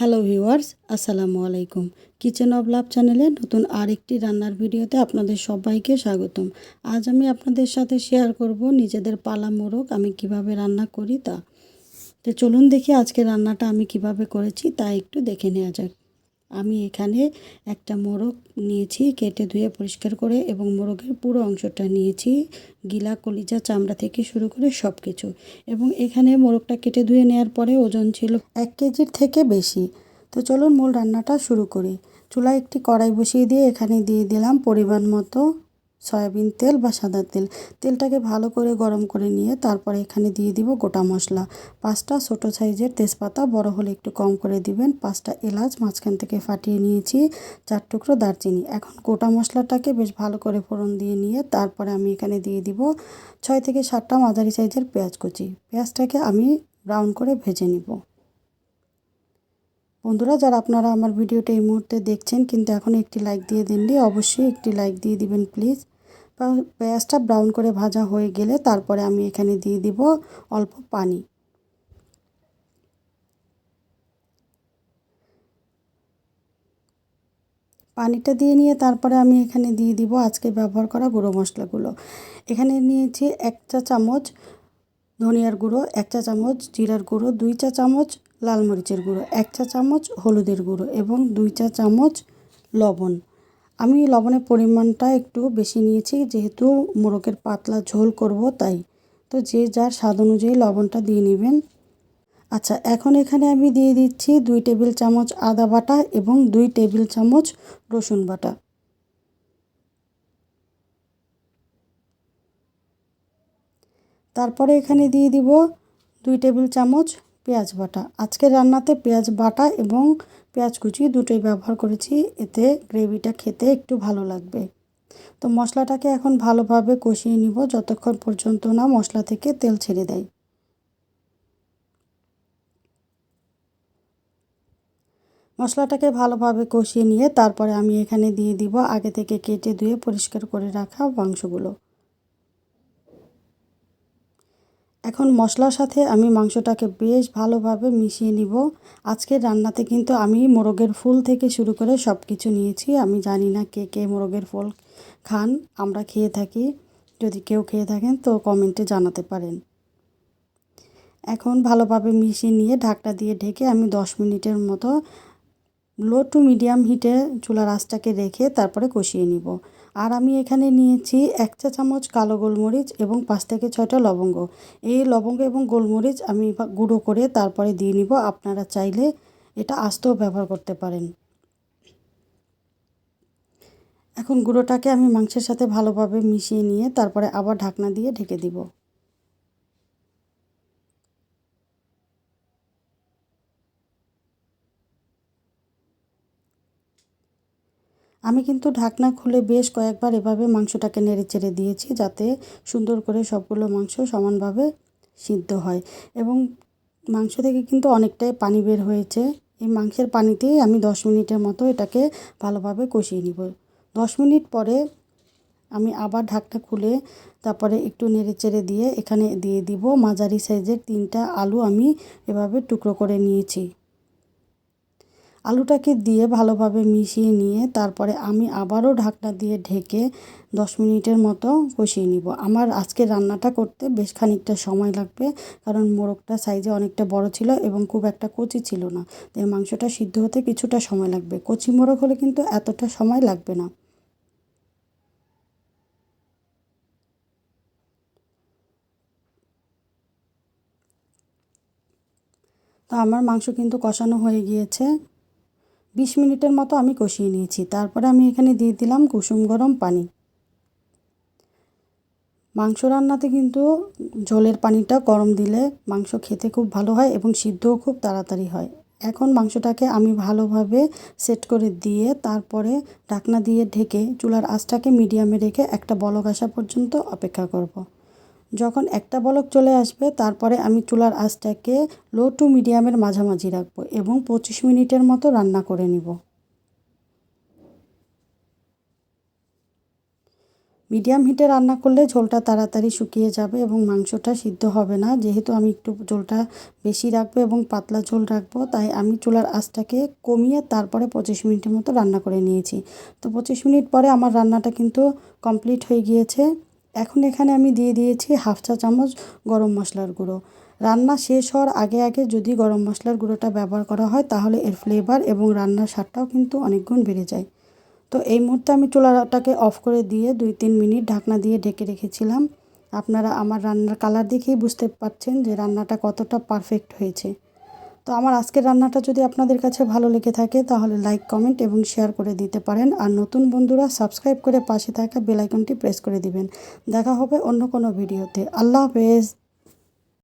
Hello viewers, আসসালামু আলাইকুম। Kitchen of লাভ চ্যানেলে নতুন আরেকটি রান্নার ভিডিওতে আপনাদের সবাইকে স্বাগতম। আজ আমি আপনাদের সাথে শেয়ার করব নিজেদের পালা মোরগ আমি কীভাবে রান্না করি তা। তো চলুন দেখি আজকে রান্নাটা আমি কীভাবে করেছি তা একটু দেখে নেওয়া যাক। আমি এখানে একটা মোরগ নিয়েছি, কেটে ধুয়ে পরিষ্কার করে এবং মোরগের পুরো অংশটা নিয়েছি, গিলা, কলিজা, চামড়া থেকে শুরু করে সব কিছু এবং এখানে মোরগটা কেটে ধুয়ে নেওয়ার পরে ওজন ছিল এক কেজির থেকে বেশি। তো চলুন মূল রান্নাটা শুরু করি। চুলায় একটি কড়াই বসিয়ে দিয়ে এখানে দিয়ে দিলাম পরিমাণ মতো সয়াবিন তেল বা সাদা তেল। তেলটাকে ভালো করে গরম করে নিয়ে তারপরে এখানে দিয়ে দিব গোটা মশলা। পাঁচটা ছোটো সাইজের তেজপাতা, বড় হলে একটু কম করে দিবেন। পাঁচটা এলাচ, মাঝখান থেকে ফাটিয়ে নিয়েছি চার টুকরো দারচিনি। এখন গোটা মশলাটাকে বেশ ভালো করে ফোড়ন দিয়ে নিয়ে তারপরে আমি এখানে দিয়ে দিব ছয় থেকে সাতটা মাঝারি সাইজের পেঁয়াজ কুচি। পেঁয়াজটাকে আমি ব্রাউন করে ভেজে নিব। বন্ধুরা, যারা আপনারা আমার ভিডিওটা এই মুহূর্তে দেখছেন, কিন্তু এখন একটি লাইক দিয়ে দেননি, অবশ্যই একটি লাইক দিয়ে দিবেন, প্লিজ। পেঁয়াজটা ব্রাউন করে ভাজা হয়ে গেলে তারপরে আমি এখানে দিয়ে দিব অল্প পানি। পানিটা দিয়ে নিয়ে তারপরে আমি এখানে দিয়ে দিব আজকে ব্যবহার করা গুঁড়ো মশলাগুলো। এখানে নিয়েছি এক চা চামচ ধনিয়ার গুঁড়ো, এক চা চামচ জিরার গুঁড়ো, দুই চা চামচ লাল মরিচের গুঁড়ো, এক চা চামচ হলুদের গুঁড়ো এবং দুই চা চামচ লবণ। আমি লবণের পরিমাণটা একটু বেশি নিয়েছি, যেহেতু মোরগের পাতলা ঝোল করব তাই। তো যে যার স্বাদ অনুযায়ী লবণটা দিয়ে নেবেন। আচ্ছা এখন এখানে আমি দিয়ে দিচ্ছি দুই টেবিল চামচ আদা বাটা এবং দুই টেবিল চামচ রসুন বাটা। তারপরে এখানে দিয়ে দিব দুই টেবিল চামচ পেঁয়াজ বাটা। আজকের রান্নাতে পেঁয়াজ বাটা এবং পেঁয়াজ কুচি দুটোই ব্যবহার করেছি। এতে গ্রেভিটা খেতে একটু ভালো লাগবে। তো মশলাটাকে এখন ভালোভাবে কষিয়ে নিব যতক্ষণ পর্যন্ত না মশলা থেকে তেল ছেড়ে দেয়। মশলাটাকে ভালোভাবে কষিয়ে নিয়ে তারপরে আমি এখানে দিয়ে দিব আগে থেকে কেটে ধুয়ে পরিষ্কার করে রাখা মাংসগুলো। এখন মশলার সাথে আমি মাংসটাকে বেশ ভালোভাবে মিশিয়ে নিব। আজকের রান্নাতে কিন্তু আমি মোরগের ফুল থেকে শুরু করে সব কিছু নিয়েছি। আমি জানি না কে কে মোরগের ফুল খান, আমরা খেয়ে থাকি। যদি কেউ খেয়ে থাকেন তো কমেন্টে জানাতে পারেন। এখন ভালোভাবে মিশিয়ে নিয়ে ঢাকটা দিয়ে ঢেকে আমি দশ মিনিটের মতো লো টু মিডিয়াম হিটে চুলার আঁচটাকে রেখে তারপরে কষিয়ে নিব। আর আমি এখানে নিয়েছি এক চা চামচ কালো গোলমরিচ এবং পাঁচ থেকে ছয়টা লবঙ্গ। এই লবঙ্গ এবং গোলমরিচ আমি গুঁড়ো করে তারপরে দিয়ে নিব। আপনারা চাইলে এটা আস্তেও ব্যবহার করতে পারেন। এখন গুঁড়োটাকে আমি মাংসের সাথে ভালোভাবে মিশিয়ে নিয়ে তারপরে আবার ঢাকনা দিয়ে ঢেকে দিব। আমি কিন্তু ঢাকনা খুলে বেশ কয়েকবার এভাবে মাংসটাকে নেড়ে চেড়ে দিয়েছি যাতে সুন্দর করে সবগুলো মাংস সমানভাবে সিদ্ধ হয়। এবং মাংস থেকে কিন্তু অনেকটাই পানি বের হয়েছে। এই মাংসের পানিতেই আমি দশ মিনিটের মতো এটাকে ভালোভাবে কষিয়ে নিব। দশ মিনিট পরে আমি আবার ঢাকনা খুলে তারপরে একটু নেড়ে চেড়ে দিয়ে এখানে দিয়ে দিব মাঝারি সাইজের তিনটা আলু আমি এভাবে টুকরো করে নিয়েছি। আলুটাকে দিয়ে ভালোভাবে মিশিয়ে নিয়ে তারপরে আমি আবারও ঢাকনা দিয়ে ঢেকে দশ মিনিটের মতো কষিয়ে নিব। আমার আজকে রান্নাটা করতে বেশ খানিকটা সময় লাগবে, কারণ মোরগটা সাইজে অনেকটা বড় ছিল এবং খুব একটা কচি ছিল না। তাই মাংসটা সিদ্ধ হতে কিছুটা সময় লাগবে। কচি মোরগ হলে কিন্তু এতটা সময় লাগবে না। তো আমার মাংস কিন্তু কষানো হয়ে গিয়েছে। বিশ মিনিটের মতো আমি কষিয়ে নিয়েছি। তারপরে আমি এখানে দিয়ে দিলাম কুসুম গরম পানি। মাংস রান্নাতে কিন্তু জলের পানিটা গরম দিলে মাংস খেতে খুব ভালো হয় এবং সিদ্ধও খুব তাড়াতাড়ি হয়। এখন মাংসটাকে আমি ভালোভাবে সেট করে দিয়ে তারপরে ঢাকনা দিয়ে ঢেকে চুলার আঁচটাকে মিডিয়ামে রেখে একটা বলক আসা পর্যন্ত অপেক্ষা করব। যখন একটা বলক চলে আসবে, তারপরে আমি চুলার আঁচটাকে লো টু মিডিয়ামের মাঝামাঝি রাখব এবং পঁচিশ মিনিটের মতো রান্না করে নিব। মিডিয়াম হিটে রান্না করলে ঝোলটা তাড়াতাড়ি শুকিয়ে যাবে এবং মাংসটা সিদ্ধ হবে না। যেহেতু আমি একটু ঝোলটা বেশি রাখব এবং পাতলা ঝোল রাখব, তাই আমি চুলার আঁচটাকে কমিয়ে তারপরে পঁচিশ মিনিটের মতো রান্না করে নিয়েছি। তো পঁচিশ মিনিট পরে আমার রান্নাটা কিন্তু কমপ্লিট হয়ে গিয়েছে। এখন এখানে আমি দিয়ে দিয়েছি হাফ চা চামচ গরম মশলার গুঁড়ো। রান্না শেষ হওয়ার আগে আগে যদি গরম মশলার গুঁড়োটা ব্যবহার করা হয় তাহলে এর ফ্লেভার এবং রান্নার স্বাদটাও কিন্তু অনেক গুণ বেড়ে যায়। তো এই মুহূর্তে আমি চুলাটাকে অফ করে দিয়ে দুই তিন মিনিট ঢাকনা দিয়ে ঢেকে রেখেছিলাম। আপনারা আমার রান্নার কালার দেখেই বুঝতে পারছেন যে রান্নাটা কতটা পারফেক্ট হয়েছে। তো আমার আজকের রান্নাটা যদি আপনাদের কাছে ভালো লেগে থাকে, তাহলে লাইক কমেন্ট এবং শেয়ার করে দিতে পারেন। আর নতুন বন্ধুরা সাবস্ক্রাইব করে পাশে থাকা বেলাইকনটি প্রেস করে দিবেন। দেখা হবে অন্য কোনো ভিডিওতে আল্লাহ হাফেজ।